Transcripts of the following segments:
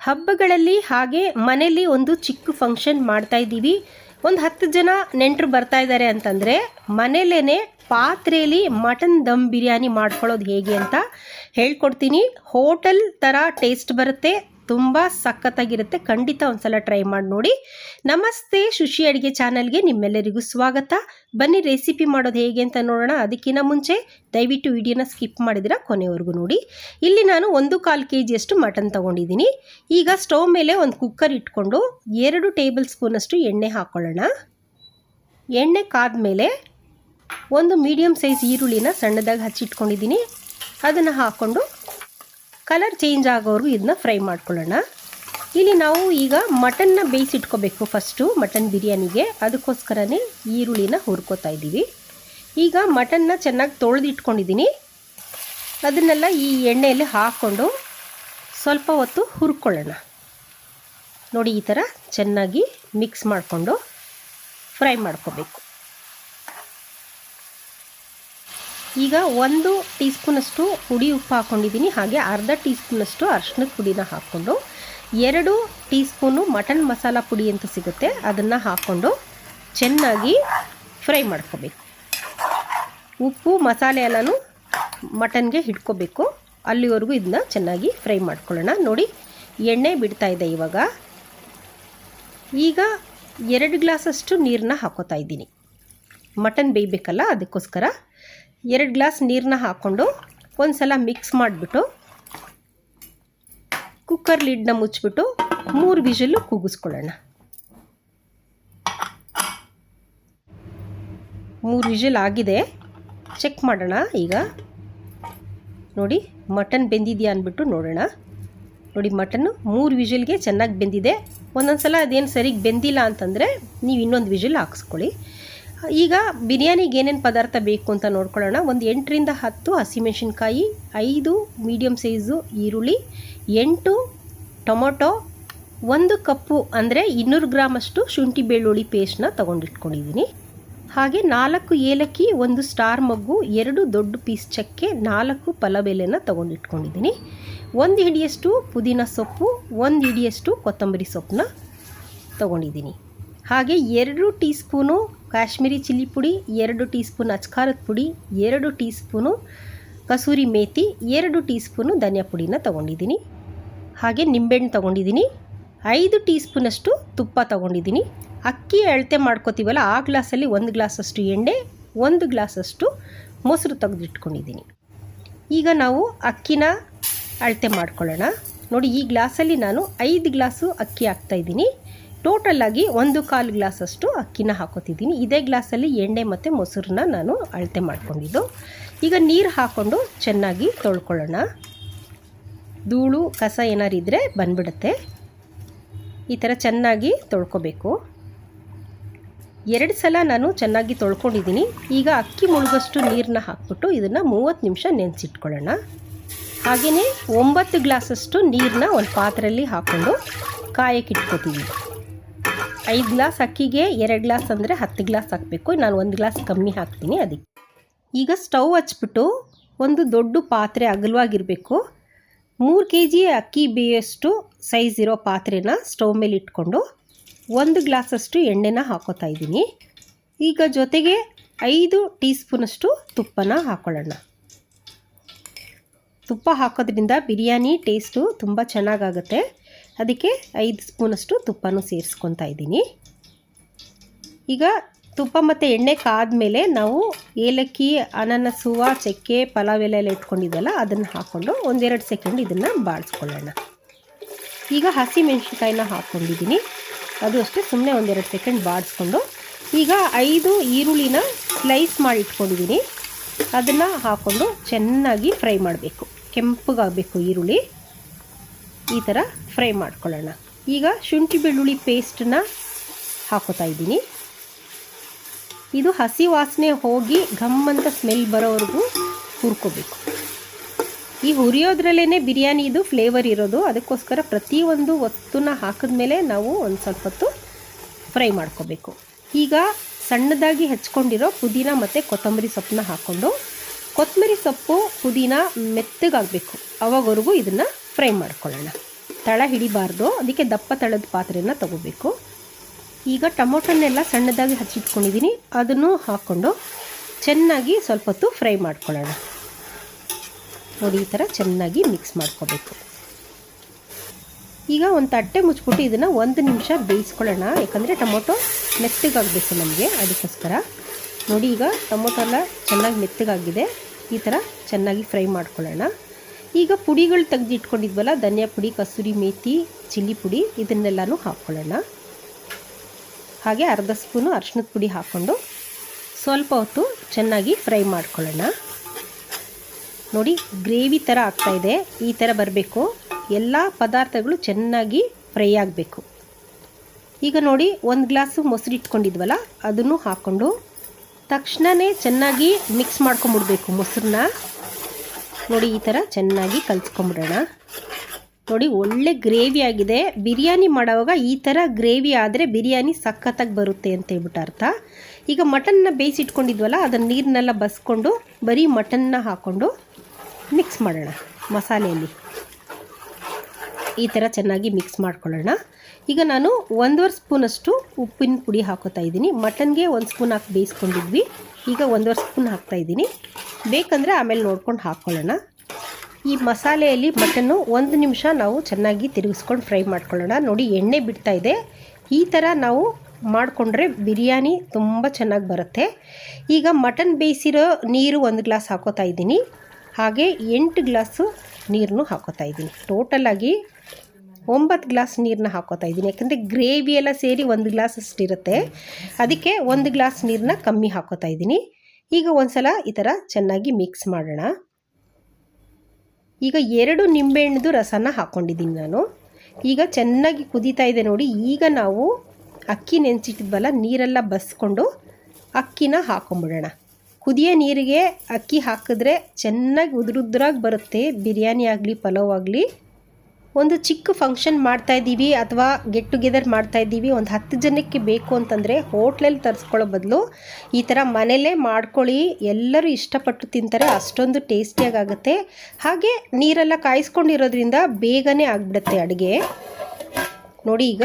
ಹಬ್ಬಗಳಲ್ಲಿ ಹಾಗೆ ಮನೆಯಲ್ಲಿ ಒಂದು ಚಿಕ್ಕ ಫಂಕ್ಷನ್ ಮಾಡ್ತಾ ಇದ್ದೀವಿ. ಒಂದು ಹತ್ತು ಜನ ನೆಂಟರು ಬರ್ತಾ ಇದ್ದಾರೆ ಅಂತಂದರೆ ಮನೇಲೇ ಪಾತ್ರೆಯಲ್ಲಿ ಮಟನ್ ದಮ್ ಬಿರಿಯಾನಿ ಮಾಡ್ಕೊಳ್ಳೋದು ಹೇಗೆ ಅಂತ ಹೇಳ್ಕೊಡ್ತೀನಿ. ಹೋಟೆಲ್ ಥರ ಟೇಸ್ಟ್ ಬರುತ್ತೆ. ತುಂಬ ಸಖತ್ತಾಗಿರುತ್ತೆ. ಖಂಡಿತ ಒಂದ್ಸಲ ಟ್ರೈ ಮಾಡಿ ನೋಡಿ. ನಮಸ್ತೆ ಶುಶಿ ಅಡುಗೆ ಚಾನಲ್ಗೆ ನಿಮ್ಮೆಲ್ಲರಿಗೂ ಸ್ವಾಗತ. ಬನ್ನಿ ರೆಸಿಪಿ ಮಾಡೋದು ಹೇಗೆ ಅಂತ ನೋಡೋಣ. ಅದಕ್ಕಿಂತ ಮುಂಚೆ ದಯವಿಟ್ಟು ವಿಡಿಯೋನ ಸ್ಕಿಪ್ ಮಾಡಿದ್ರೆ ಕೊನೆವರೆಗೂ ನೋಡಿ. ಇಲ್ಲಿ ನಾನು ಒಂದು ಕಾಲು ಕೆ ಜಿಯಷ್ಟು ಮಟನ್ ತೊಗೊಂಡಿದ್ದೀನಿ. ಈಗ ಸ್ಟವ್ ಮೇಲೆ ಒಂದು ಕುಕ್ಕರ್ ಇಟ್ಕೊಂಡು ಎರಡು ಟೇಬಲ್ ಸ್ಪೂನಷ್ಟು ಎಣ್ಣೆ ಹಾಕ್ಕೊಳ್ಳೋಣ ಎಣ್ಣೆ ಕಾದ ಮೇಲೆ ಒಂದು ಮೀಡಿಯಮ್ ಸೈಜ್ ಈರುಳ್ಳಿನ ಸಣ್ಣದಾಗಿ ಹಚ್ಚಿಟ್ಕೊಂಡಿದ್ದೀನಿ. ಅದನ್ನು ಹಾಕ್ಕೊಂಡು ಕಲರ್ ಚೇಂಜ್ ಆಗೋವರೆಗೂ ಇದನ್ನ ಫ್ರೈ ಮಾಡ್ಕೊಳ್ಳೋಣ. ಇಲ್ಲಿ ನಾವು ಈಗ ಮಟನ್ನ ಬೇಯಿಸಿಟ್ಕೋಬೇಕು ಫಸ್ಟು ಮಟನ್ ಬಿರಿಯಾನಿಗೆ. ಅದಕ್ಕೋಸ್ಕರನೇ ಈರುಳ್ಳಿನ ಹುರ್ಕೋತಾ ಇದ್ದೀವಿ. ಈಗ ಮಟನ್ನ ಚೆನ್ನಾಗಿ ತೊಳೆದಿಟ್ಕೊಂಡಿದ್ದೀನಿ. ಅದನ್ನೆಲ್ಲ ಈ ಎಣ್ಣೆಯಲ್ಲಿ ಹಾಕ್ಕೊಂಡು ಸ್ವಲ್ಪ ಹೊತ್ತು ಹುರ್ಕೊಳ್ಳೋಣ. ನೋಡಿ ಈ ಥರ ಚೆನ್ನಾಗಿ ಮಿಕ್ಸ್ ಮಾಡಿಕೊಂಡು ಫ್ರೈ ಮಾಡ್ಕೋಬೇಕು. ಈಗ ಒಂದು ಟೀ ಸ್ಪೂನಷ್ಟು ಹುಡಿ ಉಪ್ಪು ಹಾಕ್ಕೊಂಡಿದ್ದೀನಿ ಹಾಗೆ ಅರ್ಧ ಟೀ ಸ್ಪೂನಷ್ಟು ಅರ್ಶಿನದ ಪುಡಿನ ಹಾಕ್ಕೊಂಡು, ಎರಡು ಟೀ ಸ್ಪೂನು ಮಟನ್ ಮಸಾಲ ಪುಡಿ ಅಂತ ಸಿಗುತ್ತೆ. ಅದನ್ನು ಹಾಕ್ಕೊಂಡು ಚೆನ್ನಾಗಿ ಫ್ರೈ ಮಾಡ್ಕೋಬೇಕು. ಉಪ್ಪು, ಮಸಾಲೆ ಎಲ್ಲನೂ ಮಟನ್ಗೆ ಹಿಡ್ಕೋಬೇಕು. ಅಲ್ಲಿವರೆಗೂ ಇದನ್ನ ಚೆನ್ನಾಗಿ ಫ್ರೈ ಮಾಡ್ಕೊಳ್ಳೋಣ. ನೋಡಿ, ಎಣ್ಣೆ ಬಿಡ್ತಾ ಇದೆ ಇವಾಗ. ಈಗ ಎರಡು ಗ್ಲಾಸಷ್ಟು ನೀರನ್ನ ಹಾಕೋತಾ ಇದ್ದೀನಿ. ಮಟನ್ ಬೇಯಬೇಕಲ್ಲ, ಅದಕ್ಕೋಸ್ಕರ ಎರಡು ಗ್ಲಾಸ್ ನೀರನ್ನ ಹಾಕ್ಕೊಂಡು ಒಂದು ಸಲ ಮಿಕ್ಸ್ ಮಾಡಿಬಿಟ್ಟು ಕುಕ್ಕರ್ ಲಿಡ್ನ ಮುಚ್ಚಿಬಿಟ್ಟು ಮೂರು ವಿಷಲ್ಲು ಕೂಗಿಸ್ಕೊಳ್ಳೋಣ ಮೂರು ವಿಷಲ್ ಆಗಿದೆ. ಚೆಕ್ ಮಾಡೋಣ ಈಗ. ನೋಡಿ ಮಟನ್ ಬೆಂದಿದೆಯಾ ಅಂದ್ಬಿಟ್ಟು ನೋಡೋಣ. ನೋಡಿ ಮಟನ್ನು ಮೂರು ವಿಷಲ್ಗೆ ಚೆನ್ನಾಗಿ ಬೆಂದಿದೆ. ಒಂದೊಂದು ಸಲ ಅದೇನು ಸರಿಗೆ ಬೆಂದಿಲ್ಲ ಅಂತಂದರೆ ನೀವು ಇನ್ನೊಂದು ವಿಷಲ್ ಹಾಕ್ಸ್ಕೊಳ್ಳಿ. ಈಗ ಬಿರಿಯಾನಿಗೆ ಏನೇನು ಪದಾರ್ಥ ಬೇಕು ಅಂತ ನೋಡ್ಕೊಳ್ಳೋಣ. ಒಂದು ಎಂಟರಿಂದ ಹತ್ತು ಹಸಿಮೆಣಸಿನ್ಕಾಯಿ, ಐದು ಮೀಡಿಯಮ್ ಸೈಜು ಈರುಳ್ಳಿ, ಎಂಟು ಟೊಮೊಟೊ, ಒಂದು ಕಪ್ಪು ಅಂದರೆ ಇನ್ನೂರು ಗ್ರಾಮಷ್ಟು ಶುಂಠಿ ಬೆಳ್ಳುಳ್ಳಿ ಪೇಸ್ಟ್ನ ತೊಗೊಂಡಿಟ್ಕೊಂಡಿದ್ದೀನಿ ಹಾಗೆ ನಾಲ್ಕು ಏಲಕ್ಕಿ, ಒಂದು ಸ್ಟಾರ್ ಮಗ್ಗು, ಎರಡು ದೊಡ್ಡ ಪೀಸ್ ಚಕ್ಕೆ, ನಾಲ್ಕು ಫಲಬೆಲೆನ ತೊಗೊಂಡಿಟ್ಕೊಂಡಿದ್ದೀನಿ ಒಂದು ಹಿಡಿಯಷ್ಟು ಪುದೀನ ಸೊಪ್ಪು, ಒಂದು ಹಿಡಿಯಷ್ಟು ಕೊತ್ತಂಬರಿ ಸೊಪ್ಪನ್ನ ತೊಗೊಂಡಿದ್ದೀನಿ ಹಾಗೆ ಎರಡು ಟೀ ಸ್ಪೂನು ಕಾಶ್ಮೀರಿ ಚಿಲ್ಲಿ ಪುಡಿ, ಎರಡು ಟೀ ಸ್ಪೂನ್ ಅಚ್ಕಾರದ ಪುಡಿ, ಎರಡು ಟೀ ಸ್ಪೂನು ಕಸೂರಿ ಮೇಥಿ ಎರಡು ಟೀ ಸ್ಪೂನು ಧನಿಯಾ ಪುಡಿನ ತೊಗೊಂಡಿದ್ದೀನಿ. ಹಾಗೆ ನಿಂಬೆಹಣ್ಣು ತೊಗೊಂಡಿದ್ದೀನಿ. ಐದು ಟೀ ಸ್ಪೂನಷ್ಟು ತುಪ್ಪ ತೊಗೊಂಡಿದ್ದೀನಿ. ಅಕ್ಕಿ ಅಳತೆ ಮಾಡ್ಕೋತೀವಲ್ಲ, ಆ ಗ್ಲಾಸಲ್ಲಿ ಒಂದು ಗ್ಲಾಸಷ್ಟು ಎಣ್ಣೆ, ಒಂದು ಗ್ಲಾಸಷ್ಟು ಮೊಸರು ತೆಗೆದಿಟ್ಕೊಂಡಿದ್ದೀನಿ. ಈಗ ನಾವು ಅಕ್ಕಿನ ಅಳತೆ ಮಾಡ್ಕೊಳ್ಳೋಣ. ನೋಡಿ, ಈ ಗ್ಲಾಸಲ್ಲಿ ನಾನು ಐದು ಗ್ಲಾಸು ಅಕ್ಕಿ ಹಾಕ್ತಾಯಿದ್ದೀನಿ ಟೋಟಲಾಗಿ ಒಂದು ಕಾಲು ಗ್ಲಾಸಷ್ಟು ಅಕ್ಕಿನ ಹಾಕೋತಿದ್ದೀನಿ. ಇದೇ ಗ್ಲಾಸಲ್ಲಿ ಎಣ್ಣೆ ಮತ್ತು ಮೊಸರನ್ನ ನಾನು ಅಳತೆ ಮಾಡ್ಕೊಂಡಿದ್ದು. ಈಗ ನೀರು ಹಾಕ್ಕೊಂಡು ಚೆನ್ನಾಗಿ ತೊಳ್ಕೊಳ್ಳೋಣ. ಧೂಳು, ಕಸ ಏನಾರು ಇದ್ದರೆ ಬಂದ್ಬಿಡುತ್ತೆ. ಈ ಥರ ಚೆನ್ನಾಗಿ ತೊಳ್ಕೊಬೇಕು. ಎರಡು ಸಲ ನಾನು ಚೆನ್ನಾಗಿ ತೊಳ್ಕೊಂಡಿದ್ದೀನಿ. ಈಗ ಅಕ್ಕಿ ಮುಳುಗಷ್ಟು ನೀರನ್ನ ಹಾಕ್ಬಿಟ್ಟು ಇದನ್ನು ಮೂವತ್ತು ನಿಮಿಷ ನೆನೆಸಿಟ್ಕೊಳ್ಳೋಣ. ಹಾಗೆಯೇ ಒಂಬತ್ತು ಗ್ಲಾಸಷ್ಟು ನೀರನ್ನ ಒಂದು ಪಾತ್ರೆಯಲ್ಲಿ ಹಾಕ್ಕೊಂಡು ಕಾಯಕ್ಕೆ ಇಟ್ಕೋತೀವಿ. ಐದು ಗ್ಲಾಸ್ ಅಕ್ಕಿಗೆ ಎರಡು ಗ್ಲಾಸ್ ಅಂದರೆ ಹತ್ತು ಗ್ಲಾಸ್ ಹಾಕಬೇಕು. ನಾನು ಒಂದು ಗ್ಲಾಸ್ ಕಮ್ಮಿ ಹಾಕ್ತೀನಿ ಅದಕ್ಕೆ. ಈಗ ಸ್ಟವ್ ಹಚ್ಬಿಟ್ಟು ಒಂದು ದೊಡ್ಡ ಪಾತ್ರೆ ಅಗಲವಾಗಿರಬೇಕು. ಮೂರು ಕೆ ಜಿ ಅಕ್ಕಿ ಬೇಯಷ್ಟು ಸೈಜ್ ಇರೋ ಪಾತ್ರೆನ ಸ್ಟವ್ ಮೇಲೆ ಇಟ್ಕೊಂಡು ಒಂದು ಗ್ಲಾಸಷ್ಟು ಎಣ್ಣೆನ ಹಾಕೋತಾ ಇದ್ದೀನಿ. ಈಗ ಜೊತೆಗೆ ಐದು ಟೀ ಸ್ಪೂನಷ್ಟು ತುಪ್ಪನ ಹಾಕೊಳ್ಳೋಣ. ತುಪ್ಪ ಹಾಕೋದ್ರಿಂದ ಬಿರಿಯಾನಿ ಟೇಸ್ಟು ತುಂಬ ಚೆನ್ನಾಗಾಗುತ್ತೆ. ಅದಕ್ಕೆ ಐದು ಸ್ಪೂನಷ್ಟು ತುಪ್ಪನೂ ಸೇರಿಸ್ಕೊತಾ ಇದ್ದೀನಿ. ಈಗ ತುಪ್ಪ ಮತ್ತು ಎಣ್ಣೆ ಕಾದ್ಮೇಲೆ ನಾವು ಏಲಕ್ಕಿ ಅನನಸುವ ಚಕ್ಕೆ, ಪಲಾವ್ ಎಲ್ಲ ಎಲ್ಲ ಇಟ್ಕೊಂಡಿದ್ದಲ್ಲ, ಅದನ್ನು ಹಾಕ್ಕೊಂಡು ಒಂದೆರಡು ಸೆಕೆಂಡ್ ಇದನ್ನು ಬಾಳಿಸ್ಕೊಳ್ಳೋಣ. ಈಗ ಹಸಿ ಮೆಣಸಿನ್ಕಾಯಿನ ಹಾಕ್ಕೊಂಡಿದ್ದೀನಿ ಅದು ಅಷ್ಟೇ ಸುಮ್ಮನೆ ಒಂದೆರಡು ಸೆಕೆಂಡ್ ಬಾಡಿಸ್ಕೊಂಡು ಈಗ ಐದು ಈರುಳ್ಳಿನ ಸ್ಲೈಸ್ ಮಾಡಿ ಇಟ್ಕೊಂಡಿದ್ದೀನಿ. ಅದನ್ನು ಹಾಕ್ಕೊಂಡು ಚೆನ್ನಾಗಿ ಫ್ರೈ ಮಾಡಬೇಕು. ಕೆಂಪಗಾಗಬೇಕು ಈರುಳ್ಳಿ. ಈ ಥರ ಫ್ರೈ ಮಾಡ್ಕೊಳ್ಳೋಣ. ಈಗ ಶುಂಠಿ ಬೆಳ್ಳುಳ್ಳಿ ಪೇಸ್ಟನ್ನ ಹಾಕೋತಾ ಇದ್ದೀನಿ. ಇದು ಹಸಿ ವಾಸನೆ ಹೋಗಿ ಘಮ್ ಅಂತ ಸ್ಮೆಲ್ ಬರೋವರೆಗೂ ಹುರ್ಕೋಬೇಕು. ಈ ಹುರಿಯೋದ್ರಲ್ಲೇ ಬಿರಿಯಾನಿದು ಫ್ಲೇವರ್ ಇರೋದು. ಅದಕ್ಕೋಸ್ಕರ ಪ್ರತಿಯೊಂದು ಒತ್ತನ್ನ ಹಾಕಿದ್ಮೇಲೆ ನಾವು ಒಂದು ಸ್ವಲ್ಪ ಹೊತ್ತು ಫ್ರೈ ಮಾಡ್ಕೋಬೇಕು. ಈಗ ಸಣ್ಣದಾಗಿ ಹೆಚ್ಕೊಂಡಿರೋ ಪುದೀನ ಮತ್ತು ಕೊತ್ತಂಬರಿ ಸೊಪ್ಪನ್ನ ಹಾಕ್ಕೊಂಡು ಕೊತ್ತಂಬರಿ ಸೊಪ್ಪು ಪುದೀನ ಮೆತ್ತಗಾಗಬೇಕು. ಅವಾಗವರೆಗೂ ಇದನ್ನು ಫ್ರೈ ಮಾಡ್ಕೊಳ್ಳೋಣ. ತಳ ಹಿಡಿಬಾರ್ದು. ಅದಕ್ಕೆ ದಪ್ಪ ತಳದ ಪಾತ್ರೆಯನ್ನು ತಗೋಬೇಕು. ಈಗ ಟೊಮೊಟೊನ್ನೆಲ್ಲ ಸಣ್ಣದಾಗಿ ಹಚ್ಚಿಟ್ಕೊಂಡಿದ್ದೀನಿ ಅದನ್ನು ಹಾಕ್ಕೊಂಡು ಚೆನ್ನಾಗಿ ಸ್ವಲ್ಪ ಹೊತ್ತು ಫ್ರೈ ಮಾಡ್ಕೊಳ್ಳೋಣ. ನೋಡಿ, ಈ ಥರ ಚೆನ್ನಾಗಿ ಮಿಕ್ಸ್ ಮಾಡ್ಕೋಬೇಕು. ಈಗ ಒಂದು ತಟ್ಟೆ ಮುಚ್ಚಿಬಿಟ್ಟು ಇದನ್ನು ಒಂದು ನಿಮಿಷ ಬೇಯಿಸ್ಕೊಳ್ಳೋಣ. ಯಾಕಂದರೆ ಟೊಮೊಟೊ ಮೆತ್ತಗಾಗಬೇಕು ನಮಗೆ. ಅದಕ್ಕೋಸ್ಕರ. ನೋಡಿ, ಈಗ ಟೊಮೊಟೊ ಎಲ್ಲ ಚೆನ್ನಾಗಿ ಮೆತ್ತಗಾಗಿದೆ. ಈ ಥರ ಚೆನ್ನಾಗಿ ಫ್ರೈ ಮಾಡ್ಕೊಳ್ಳೋಣ. ಈಗ ಪುಡಿಗಳು ತೆಗೆದಿಟ್ಕೊಂಡಿದ್ವಲ್ಲ, ಧನಿಯಾ ಪುಡಿ ಕಸೂರಿ ಮೇಥಿ ಚಿಲ್ಲಿ ಪುಡಿ, ಇದನ್ನೆಲ್ಲನೂ ಹಾಕ್ಕೊಳ್ಳೋಣ ಹಾಗೆ ಅರ್ಧ ಸ್ಪೂನು ಅರ್ಶಿನದ ಪುಡಿ ಹಾಕ್ಕೊಂಡು ಸ್ವಲ್ಪ ಹೊತ್ತು ಚೆನ್ನಾಗಿ ಫ್ರೈ ಮಾಡ್ಕೊಳ್ಳೋಣ. ನೋಡಿ, ಗ್ರೇವಿ ಥರ ಆಗ್ತಾಯಿದೆ ಈ ಥರ ಬರಬೇಕು. ಎಲ್ಲ ಪದಾರ್ಥಗಳು ಚೆನ್ನಾಗಿ ಫ್ರೈ ಆಗಬೇಕು. ಈಗ ನೋಡಿ, ಒಂದು ಗ್ಲಾಸು ಮೊಸರು ಇಟ್ಕೊಂಡಿದ್ವಲ್ಲ, ಅದನ್ನು ಹಾಕ್ಕೊಂಡು ತಕ್ಷಣವೇ ಚೆನ್ನಾಗಿ ಮಿಕ್ಸ್ ಮಾಡ್ಕೊಂಬಿಡ್ಬೇಕು ಮೊಸರನ್ನ. ನೋಡಿ ಈ ಥರ ಚೆನ್ನಾಗಿ ಕಲಿಸ್ಕೊಂಬಿಡೋಣ ನೋಡಿ ಒಳ್ಳೆ ಗ್ರೇವಿ ಆಗಿದೆ. ಬಿರಿಯಾನಿ ಮಾಡೋವಾಗ ಈ ಥರ ಗ್ರೇವಿ ಆದರೆ ಬಿರಿಯಾನಿ ಸಖತ್ತಾಗಿ ಬರುತ್ತೆ ಅಂತ ಹೇಳ್ಬಿಟ್ಟು ಅರ್ಥ. ಈಗ ಮಟನ್ನ ಬೇಯಿಸಿಟ್ಕೊಂಡಿದ್ವಲ್ಲ ಅದನ್ನು ನೀರನ್ನೆಲ್ಲ ಬಸ್ಕೊಂಡು ಬರೀ ಮಟನ್ನ ಹಾಕ್ಕೊಂಡು ಮಿಕ್ಸ್ ಮಾಡೋಣ ಮಸಾಲೆಯಲ್ಲಿ. ಈ ಥರ ಚೆನ್ನಾಗಿ ಮಿಕ್ಸ್ ಮಾಡ್ಕೊಳ್ಳೋಣ. ಈಗ ನಾನು ಒಂದೂವರೆ ಸ್ಪೂನಷ್ಟು ಉಪ್ಪಿನ ಪುಡಿ ಹಾಕೋತಾ ಇದ್ದೀನಿ. ಮಟನ್ಗೆ ಒಂದು ಸ್ಪೂನ್ ಹಾಕಿ ಬೇಯಿಸ್ಕೊಂಡಿದ್ವಿ. ಈಗ ಒಂದೂವರೆ ಸ್ಪೂನ್ ಹಾಕ್ತಾಯಿದ್ದೀನಿ ಬೇಕಂದರೆ ಆಮೇಲೆ ನೋಡ್ಕೊಂಡು ಹಾಕ್ಕೊಳ್ಳೋಣ ಈ ಮಸಾಲೆಯಲ್ಲಿ ಮಟನ್ನು ಒಂದು ನಿಮಿಷ ನಾವು ಚೆನ್ನಾಗಿ ತಿರುಗಿಸ್ಕೊಂಡು ಫ್ರೈ ಮಾಡ್ಕೊಳ್ಳೋಣ. ನೋಡಿ, ಎಣ್ಣೆ ಬಿಡ್ತಾ ಇದೆ. ಈ ಥರ ನಾವು ಮಾಡಿಕೊಂಡ್ರೆ ಬಿರಿಯಾನಿ ತುಂಬ ಚೆನ್ನಾಗಿ ಬರುತ್ತೆ. ಈಗ ಮಟನ್ ಬೇಯಿಸಿರೋ ನೀರು ಒಂದು ಗ್ಲಾಸ್ ಹಾಕೋತಾ ಇದ್ದೀನಿ. ಹಾಗೆ ಎಂಟು ಗ್ಲಾಸು ನೀರನ್ನು ಹಾಕೋತಾ ಇದ್ದೀನಿ. ಟೋಟಲಾಗಿ ಒಂಬತ್ತು ಗ್ಲಾಸ್ ನೀರನ್ನ ಹಾಕೋತಾ ಇದ್ದೀನಿ. ಯಾಕಂದರೆ ಗ್ರೇವಿ ಎಲ್ಲ ಸೇರಿ ಒಂದು ಗ್ಲಾಸ್ ಅಷ್ಟಿರುತ್ತೆ ಅದಕ್ಕೆ ಒಂದು ಗ್ಲಾಸ್ ನೀರನ್ನ ಕಮ್ಮಿ ಹಾಕೋತಾ ಇದ್ದೀನಿ. ಈಗ ಒಂದು ಸಲ ಈ ಥರ ಚೆನ್ನಾಗಿ ಮಿಕ್ಸ್ ಮಾಡೋಣ. ಈಗ ಎರಡು ನಿಂಬೆಹಣ್ಣದು ರಸನ ಹಾಕ್ಕೊಂಡಿದ್ದೀನಿ ನಾನು. ಈಗ ಚೆನ್ನಾಗಿ ಕುದೀತಾ ಇದೆ ನೋಡಿ. ಈಗ ನಾವು ಅಕ್ಕಿ ನೆನೆಸಿಟ್ಟಿದ್ವಲ್ಲ, ನೀರೆಲ್ಲ ಬಸ್ಕೊಂಡು ಅಕ್ಕಿನ ಹಾಕೊಂಬಿಡೋಣ. ಕುದಿಯೋ ನೀರಿಗೆ ಅಕ್ಕಿ ಹಾಕಿದ್ರೆ ಚೆನ್ನಾಗಿ ಉದುರುದ್ರಾಗಿ ಬರುತ್ತೆ. ಬಿರಿಯಾನಿ ಆಗಲಿ, ಪಲಾವ್ ಆಗಲಿ. ಒಂದು ಚಿಕ್ಕ ಫಂಕ್ಷನ್ ಮಾಡ್ತಾ ಇದ್ದೀವಿ ಅಥವಾ ಗೆಟ್ ಟುಗೆದರ್ ಮಾಡ್ತಾ ಇದ್ದೀವಿ, ಒಂದು ಹತ್ತು ಜನಕ್ಕೆ ಬೇಕು ಅಂತಂದರೆ ಹೋಟ್ಲಲ್ಲಿ ತರಿಸ್ಕೊಳ್ಳೋ ಬದಲು ಈ ಥರ ಮನೆಯಲ್ಲೇ ಮಾಡ್ಕೊಳ್ಳಿ, ಎಲ್ಲರೂ ಇಷ್ಟಪಟ್ಟು ತಿಂತಾರೆ, ಅಷ್ಟೊಂದು ಟೇಸ್ಟಿಯಾಗುತ್ತೆ ಹಾಗೆ ನೀರೆಲ್ಲ ಕಾಯಿಸ್ಕೊಂಡಿರೋದ್ರಿಂದ ಬೇಗನೆ ಆಗಿಬಿಡುತ್ತೆ ಅಡುಗೆ. ನೋಡಿ ಈಗ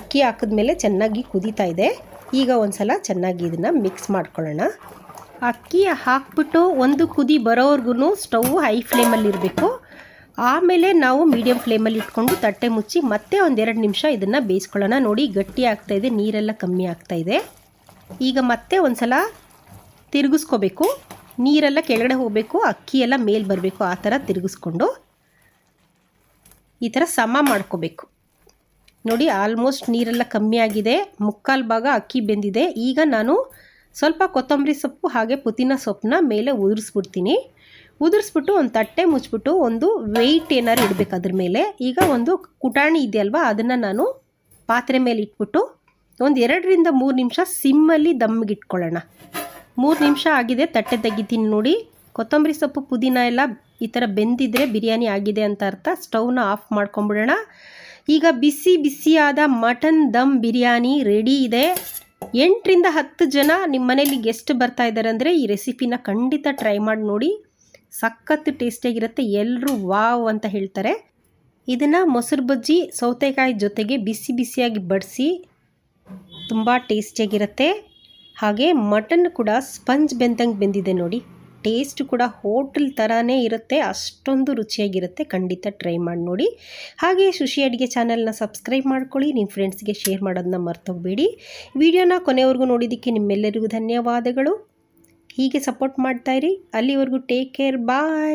ಅಕ್ಕಿ ಹಾಕಿದ್ಮೇಲೆ ಚೆನ್ನಾಗಿ ಕುದೀತಾ ಇದೆ. ಈಗ ಒಂದು ಸಲ ಚೆನ್ನಾಗಿ ಇದನ್ನು ಮಿಕ್ಸ್ ಮಾಡ್ಕೊಳ್ಳೋಣ. ಅಕ್ಕಿ ಹಾಕ್ಬಿಟ್ಟು ಒಂದು ಕುದಿ ಬರೋವರೆಗೂ ಸ್ಟವ್ ಹೈ ಫ್ಲೇಮಲ್ಲಿ ಇರಬೇಕು. ಆಮೇಲೆ ನಾವು ಮೀಡಿಯಂ ಫ್ಲೇಮಲ್ಲಿ ಇಟ್ಕೊಂಡು ತಟ್ಟೆ ಮುಚ್ಚಿ ಮತ್ತೆ ಒಂದೆರಡು ನಿಮಿಷ ಇದನ್ನು ಬೇಯಿಸ್ಕೊಳ್ಳೋಣ. ನೋಡಿ, ಗಟ್ಟಿ ಆಗ್ತಾ ಇದೆ, ನೀರೆಲ್ಲ ಕಮ್ಮಿ ಆಗ್ತಾ ಇದೆ. ಈಗ ಮತ್ತೆ ಒಂದು ಸಲ ತಿರುಗಿಸ್ಕೋಬೇಕು. ನೀರೆಲ್ಲ ಕೆಳಗಡೆ ಹೋಗಬೇಕು, ಅಕ್ಕಿ ಎಲ್ಲ ಮೇಲೆ ಬರಬೇಕು, ಆ ಥರ ತಿರುಗಿಸ್ಕೊಂಡು ಈ ಥರ ಸಮ ಮಾಡ್ಕೋಬೇಕು. ನೋಡಿ ಆಲ್ಮೋಸ್ಟ್ ನೀರೆಲ್ಲ ಕಮ್ಮಿ ಆಗಿದೆ, ಮುಕ್ಕಾಲು ಭಾಗ ಅಕ್ಕಿ ಬೆಂದಿದೆ. ಈಗ ನಾನು ಸ್ವಲ್ಪ ಕೊತ್ತಂಬರಿ ಸೊಪ್ಪು ಹಾಗೆ ಪುದೀನ ಸೊಪ್ಪನ್ನ ಮೇಲೆ ಉದುರಿಸ್ಬಿಡ್ತೀನಿ. ಉದುರಿಸ್ಬಿಟ್ಟು ಒಂದು ತಟ್ಟೆ ಮುಚ್ಚಿಬಿಟ್ಟು ಒಂದು ವೆಯ್ಟ್ ಏನಾರು ಇಡಬೇಕು ಅದ್ರ ಮೇಲೆ. ಈಗ ಒಂದು ಕುಟಾಣಿ ಇದೆಯಲ್ವ, ಅದನ್ನು ನಾನು ಪಾತ್ರೆ ಮೇಲೆ ಇಟ್ಬಿಟ್ಟು ಒಂದು ಎರಡರಿಂದ ಮೂರು ನಿಮಿಷ ಸಿಮ್ಮಲ್ಲಿ ದಮ್ಮಿಗೆ ಇಟ್ಕೊಳ್ಳೋಣ. ಮೂರು ನಿಮಿಷ ಆಗಿದೆ, ತಟ್ಟೆ ತೆಗಿತೀನಿ ನೋಡಿ. ಕೊತ್ತಂಬರಿ ಸೊಪ್ಪು, ಪುದೀನ ಎಲ್ಲ ಈ ಥರ ಬೆಂದಿದ್ರೆ ಬಿರಿಯಾನಿ ಆಗಿದೆ ಅಂತ ಅರ್ಥ. ಸ್ಟವ್ನ ಆಫ್ ಮಾಡ್ಕೊಂಬಿಡೋಣ ಈಗ ಬಿಸಿ ಬಿಸಿಯಾದ ಮಟನ್ ದಮ್ ಬಿರಿಯಾನಿ ರೆಡಿ ಇದೆ. ಎಂಟರಿಂದ ಹತ್ತು ಜನ ನಿಮ್ಮ ಮನೇಲಿ ಗೆಸ್ಟ್ ಬರ್ತಾ ಇದ್ದಾರೆ ಅಂದರೆ ಈ ರೆಸಿಪಿನ ಖಂಡಿತ ಟ್ರೈ ಮಾಡಿ ನೋಡಿ. ಸಖತ್ತು ಟೇಸ್ಟಿಯಾಗಿರುತ್ತೆ ಎಲ್ಲರೂ ವಾವ್ ಅಂತ ಹೇಳ್ತಾರೆ. ಇದನ್ನು ಮೊಸರು ಬಜ್ಜಿ ಸೌತೆಕಾಯಿ ಜೊತೆಗೆ ಬಿಸಿ ಬಿಸಿಯಾಗಿ ಬಡಿಸಿ ತುಂಬ ಟೇಸ್ಟಿಯಾಗಿರುತ್ತೆ ಹಾಗೆ ಮಟನ್ ಕೂಡ ಸ್ಪಂಜ್ ಬೆಂದಂಗೆ ಬೆಂದಿದೆ ನೋಡಿ. ಟೇಸ್ಟ್ ಕೂಡ ಹೋಟೆಲ್ ಥರನೇ ಇರುತ್ತೆ. ಅಷ್ಟೊಂದು ರುಚಿಯಾಗಿರುತ್ತೆ. ಖಂಡಿತ ಟ್ರೈ ಮಾಡಿ ನೋಡಿ. ಹಾಗೆ ಶುಶಿ ಅಡುಗೆ ಚಾನಲ್ನ ಸಬ್ಸ್ಕ್ರೈಬ್ ಮಾಡ್ಕೊಳ್ಳಿ. ನಿಮ್ಮ ಫ್ರೆಂಡ್ಸ್ಗೆ ಶೇರ್ ಮಾಡೋದನ್ನ ಮರ್ತೋಗಬೇಡಿ. ವಿಡಿಯೋನ ಕೊನೆವರೆಗೂ ನೋಡಿದ್ದಕ್ಕೆ ನಿಮ್ಮೆಲ್ಲರಿಗೂ ಧನ್ಯವಾದಗಳು. ಹೀಗೆ ಸಪೋರ್ಟ್ ಮಾಡ್ತಾಯಿರಿ ಅಲ್ಲಿವರೆಗೂ ಟೇಕ್ ಕೇರ್ ಬಾಯ್